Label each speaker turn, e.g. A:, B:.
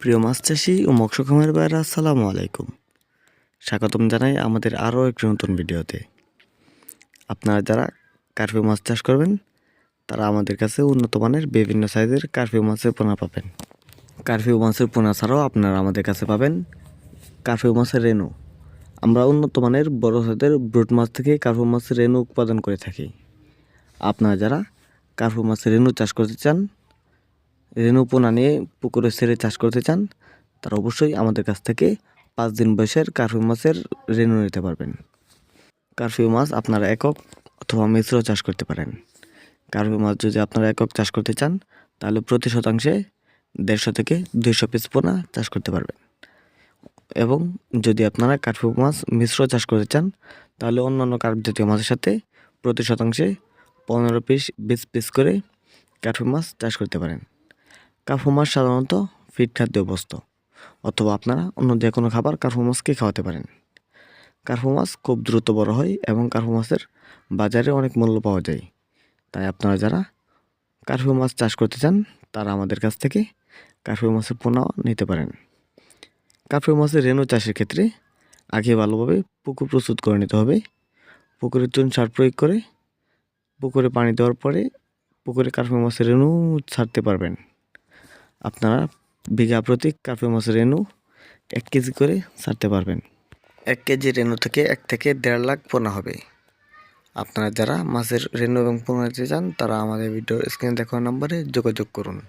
A: প্রিয় মাছ চাষি ও মৎস্য খামার ভাইরা আসসালামু আলাইকুম। স্বাগতম জানাই আমাদের আরও একটি নতুন ভিডিওতে। আপনারা যারা কার্ফিউ মাছ চাষ করবেন, তারা আমাদের কাছে উন্নত মানের বিভিন্ন সাইজের কার্ফিউ মাছের পোনা পাবেন। কার্ফিউ মাছের পোনা ছাড়াও আপনারা আমাদের কাছে পাবেন কার্ফিউ মাছের রেনু আমরা উন্নত মানের বড় সাইজের ব্রুট মাছ থেকে কার্ফিউ মাছের রেনু উৎপাদন করে থাকি। আপনারা যারা কার্ফিউ মাছের রেনু চাষ করতে চান পোনা নিয়ে পুকুরে ছেড়ে চাষ করতে চান, তারা অবশ্যই আমাদের কাছ থেকে পাঁচ দিন বয়সের কার্ফিউ মাছের রেনু নিতে পারবেন। কারফিউ মাছ আপনারা একক অথবা মিশ্র চাষ করতে পারেন। কার্ফিউ মাছ যদি আপনারা একক চাষ করতে চান, তাহলে প্রতি শতাংশে দেড়শো থেকে দুইশো পিস পোনা চাষ করতে পারবেন। এবং যদি আপনারা কার্ফিউ মাছ মিশ্র চাষ করতে চান, তাহলে অন্যান্য কার্প জাতীয় মাছের সাথে প্রতি শতাংশে পনেরো পিস, বিশ পিস করে কার্ফিউ মাছ চাষ করতে পারেন। কার্ফু মাছ সাধারণত ফিট খাদ্য অভ্যস্ত অথবা আপনারা অন্য যে কোনো খাবার কার্ফু মাছকে খাওয়াতে পারেন। কার্ফু মাছ খুব দ্রুত বড় হয় এবং কার্ফু মাছের বাজারে অনেক মূল্য পাওয়া যায়। তাই আপনারা যারা কার্ফু মাছ চাষ করতে চান, তারা আমাদের কাছ থেকে কার্ফু মাছের পোনা নিতে পারেন। কার্ফু মাছের রেণু চাষের ক্ষেত্রে আগে ভালোভাবে পুকুর প্রস্তুত করে নিতে হবে। পুকুরে চুন সার প্রয়োগ করে পুকুরে পানি দেওয়ার পরে পুকুরে কার্ফু মাছের রেণু ছাড়তে পারবেন। আপনারা বিঘা প্রতি কাপে মাছের রেণু এক কেজি করে ছাড়তে পারবেন। এক কেজি রেণু থেকে এক থেকে দেড় লাখ পোনা হবে। আপনারা যারা মাছের রেণু এবং পোনা নিতে চান, তারা আমাদের ভিডিও স্ক্রিনে দেখানো নম্বরে যোগাযোগ করুন।